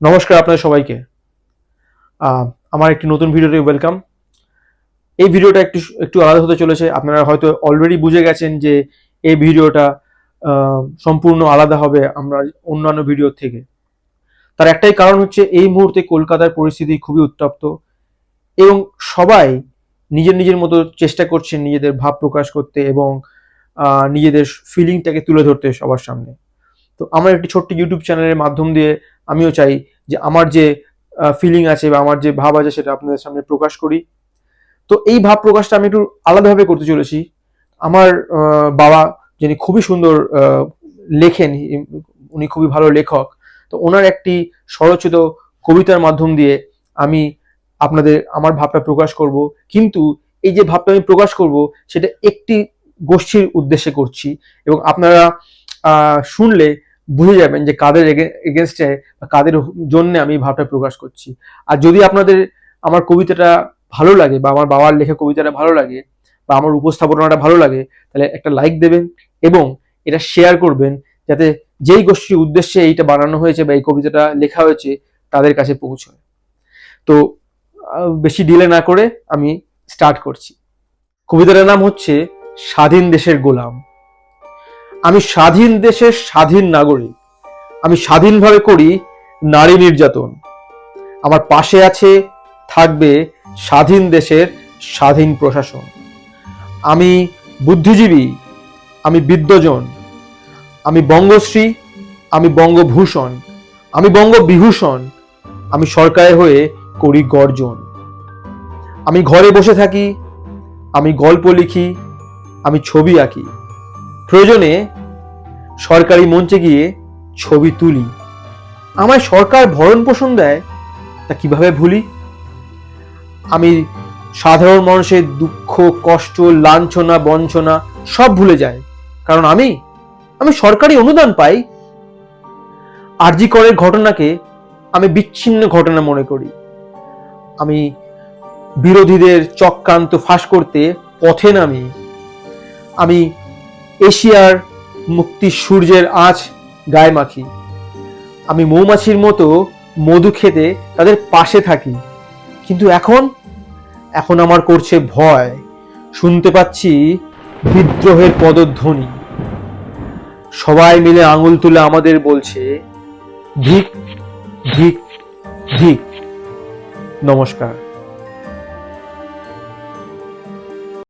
নমস্কার আপনাদের সবাইকে। আমার একটি নতুন ভিডিওতে ওয়েলকাম এই ভিডিওটা একটু একটু আলাদা হতে চলেছে। আপনারা হয়তো অলরেডি বুঝে গেছেন যে এই ভিডিওটা সম্পূর্ণ আলাদা হবে আমরা অন্যান্য ভিডিওর থেকে। তার একটাই কারণ হচ্ছে এই মুহূর্তে কলকাতার পরিস্থিতি খুবই উত্তপ্ত এবং সবাই নিজের নিজের মতো চেষ্টা করছেন নিজেদের ভাব প্রকাশ করতে এবং নিজেদের ফিলিংটাকে তুলে ধরতে সবার সামনে। তো আমার একটি ছোট্ট ইউটিউব চ্যানেলের মাধ্যম দিয়ে আমিও চাই যে আমার যে ফিলিং আছে বা আমার যে ভাব আছে সেটা আপনাদের সামনে প্রকাশ করি। তো এই ভাব প্রকাশটা আমি একটু আলাদাভাবে করতে চলেছি। আমার বাবা যিনি খুবই সুন্দর লেখেন উনি খুবই ভালো লেখক, তো ওনার একটি স্বরচিত কবিতার মাধ্যম দিয়ে আমি আপনাদের, আমার ভাবটা প্রকাশ করব। কিন্তু এই যে ভাবটা আমি প্রকাশ করব, সেটা একটি গোষ্ঠীর উদ্দেশ্যে করছি এবং আপনারা শুনলে বুঝে যাবেন যে কাদের এগেনস্টে বা কাদের জন্য আমি ভাবটা প্রকাশ করছি। আর যদি আপনাদের আমার কবিতাটা ভালো লাগে বা আমার বাবার লেখা কবিতাটা ভালো লাগে বা আমার উপস্থাপনাটা ভালো লাগে, তাহলে একটা লাইক দেবেন এবং এটা শেয়ার করবেন যাতে যেই গোষ্ঠীর উদ্দেশ্যে এইটা বানানো হয়েছে বা এই কবিতাটা লেখা হয়েছে তাদের কাছে পৌঁছয়। তো বেশি ডিলে না করে আমি স্টার্ট করছি। কবিতাটার নাম হচ্ছে স্বাধীন দেশের গোলাম। আমি স্বাধীন দেশের স্বাধীন নাগরিক। আমি স্বাধীনভাবে করি নারী নির্যাতন। আমার পাশে আছে, থাকবে স্বাধীন দেশের স্বাধীন প্রশাসন। আমি বুদ্ধিজীবী, আমি বিদ্যজন আমি বঙ্গশ্রী, আমি বঙ্গভূষণ। আমি বঙ্গবিভূষণ। আমি সরকারের হয়ে করি গর্জন। আমি ঘরে বসে থাকি, আমি গল্প লিখি, আমি ছবি আঁকি। প্রয়োজনে সরকারি মঞ্চে গিয়ে ছবি তুলি। আমায় সরকার ভরণ পোষণ দেয়, তা কীভাবে ভুলি? আমি সাধারণ মানুষের দুঃখ, কষ্ট, লাঞ্ছনা, বঞ্চনা সব ভুলে যাই। কারণ আমি আমি সরকারি অনুদান পাই। আরজি করের ঘটনাকে আমি বিচ্ছিন্ন ঘটনা মনে করি। আমি বিরোধীদের চক্রান্ত ফাঁস করতে পথে নামি। আমি এশিয়ার মুক্তি সূর্যের আঁচ গায়ে মাখি। আমি মৌমাছির মতো মধু খেতে তাদের পাশে থাকি। কিন্তু এখন এখন আমার করছে ভয়। শুনতে পাচ্ছি বিদ্রোহের পদধ্বনি। সবাই মিলে আঙুল তুলে আমাদের বলছে, ধিক ধিক ধিক। নমস্কার।